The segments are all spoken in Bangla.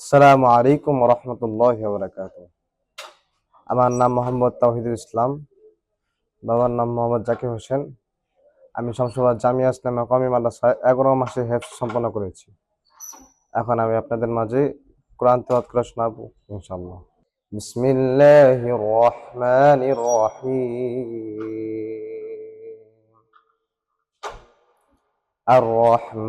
আসসালামু আলাইকুম রহমতুল্লাহ বরকাত আমার নাম মোহাম্মদ তাহিদুল ইসলাম বাবার নাম মোহাম্মদ জাকির হোসেন আমি শামসুবাদ জামিয়া ইসলামা কমি মাদ্রাসায় এগারো মাসে হেফ সম্পন্ন করেছি এখন আমি আপনাদের মাঝে কোরআন তেলাওয়াত করে শোনাবো ইনশাআল্লাহ বিসমিল্লাহির রহমানির রহিম الرحمن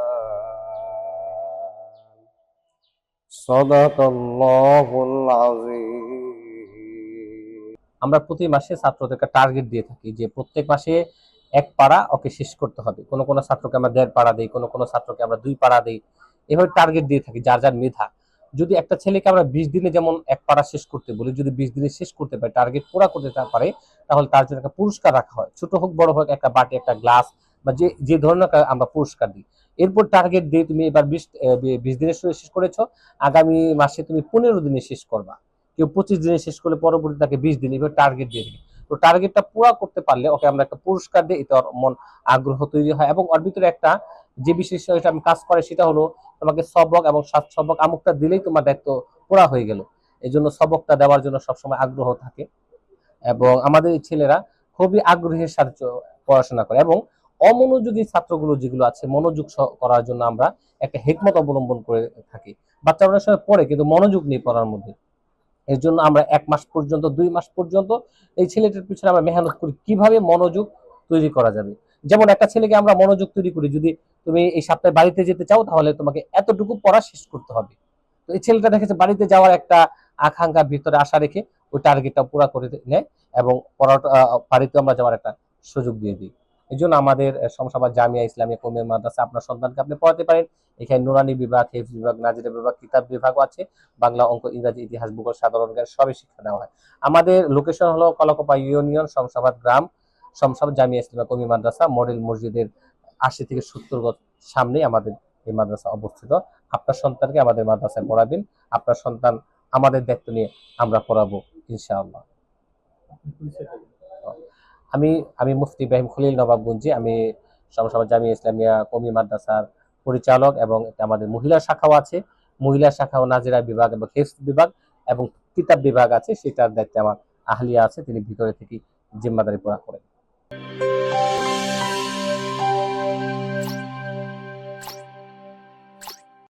আমরা প্রতি মাসে ছাত্রদেরকে টার্গেট দিয়ে থাকি যে প্রত্যেক মাসে এক পাড়া ওকে শেষ করতে হবে। কোনো কোনো ছাত্রকে আমরা দেড় পাড়া দিই, কোনো কোনো ছাত্রকে আমরা দুই পাড়া দিই। এভাবে টার্গেট দিয়ে থাকি যার যার মেধা। যদি একটা ছেলেকে আমরা বিশ দিনে যেমন এক পাড়া শেষ করতে বলি, যদি বিশ দিনে শেষ করতে পারে টার্গেট পুরা করতে পারে, তাহলে তার জন্য একটা পুরস্কার রাখা হয়। ছোট হোক, বড় হোক, একটা বাটি, একটা গ্লাস বা যে যে ধরনের আমরা পুরস্কার দিই। এরপর টার্গেট দিয়ে তুমি এবার বিশ বিশ দিনের শুরু শেষ করেছ। আগামী মাসে তুমি পনেরো দিনে শেষ করবা। কেউ পঁচিশ দিনে শেষ করলে পরবর্তী তাকে বিশ দিন এভাবে টার্গেট দিয়ে দিই তো টার্গেটটা পুরা করতে পারলে, ওকে আমরা একটা পুরস্কার দিই এতে মন আগ্রহ তৈরি হয়। এবং ওর ভিতরে একটা যে বিষয়টা আমি কাজ করে, সেটা হলো তোমাকে সবক এবং সাত সবক আমুকটা দিলেই তোমার দায়িত্ব পুরা হয়ে গেল। এই জন্য সবকটা দেওয়ার জন্য সবসময় আগ্রহ থাকে। এবং আমাদের ছেলেরা খুবই আগ্রহের সাথে পড়াশোনা করে। এবং অমনোযোগী ছাত্রগুলো যেগুলো আছে, মনোযোগ করার জন্য আমরা একটা হেকমত অবলম্বন করে থাকি। বাচ্চারা অনেক সময় পড়ে কিন্তু মনোযোগ নেই পড়ার মধ্যে। এর জন্য আমরা এক মাস পর্যন্ত, দুই মাস পর্যন্ত এই ছেলেটার পিছনে আমরা মেহনত করি। কীভাবে মনোযোগ তৈরি করা যাবে? যেমন একটা ছেলেকে আমরা মনোযোগ তৈরি করি, যদি তুমি এই সপ্তাহে বাড়িতে যেতে চাও, তাহলে তোমাকে এতটুকু পড়া শেষ করতে হবে। তো এই ছেলেটা দেখেছে বাড়িতে যাওয়ার একটা আকাঙ্ক্ষা ভিতরে আশা রেখে ওই টার্গেটটা পুরো করে নেয় এবং পড়াটা বাড়িতে আমরা যাওয়ার একটা সুযোগ দিয়ে দিই। এই জন্য আমাদের সমসাবাদ জামিয়া ইসলামী কৌমিয়া মাদ্রাসা আপনার সন্তানকে আপনি পড়াতে পারেন। এখানে নুরানি বিভাগ হেফ বিভাগ, নাজিরা বিভাগ, কিতাব বিভাগও আছে। বাংলা অঙ্ক, ইংরাজি, ইতিহাস, ভূগোল, সাধারণ জ্ঞান সবই শিক্ষা দেওয়া হয়। আমাদের লোকেশন হলো কলকপা ইউনিয়ন শমশাবাদ গ্রাম, শমশাবাদ জামিয়া ইসলামিয়া কমি মাদ্রাসা, মডেল মসজিদের আশি থেকে সত্তর গজ সামনেই আমাদের এই মাদ্রাসা অবস্থিত। আপনার সন্তানকে আমাদের মাদ্রাসায় পড়াবেন। আপনার সন্তান আমাদের দায়িত্ব নিয়ে আমরা পড়াবো, ইনশাআল্লাহ। আমি আমি মুফতি ইব্রাহিম খলিল নবাবগঞ্জি আমি সমসভা জামি ইসলামিয়া কমি মাদ্রাসার পরিচালক এবং আমাদের মহিলা শাখাও আছে। মহিলা শাখা ও নাজিরা বিভাগ এবং হেফস বিভাগ এবং কিতাব বিভাগ আছে, সেটার দায়িত্বে আমার আহলিয়া আছে, তিনি ভিতরে থেকে জিম্মাদারি পড়া করেন।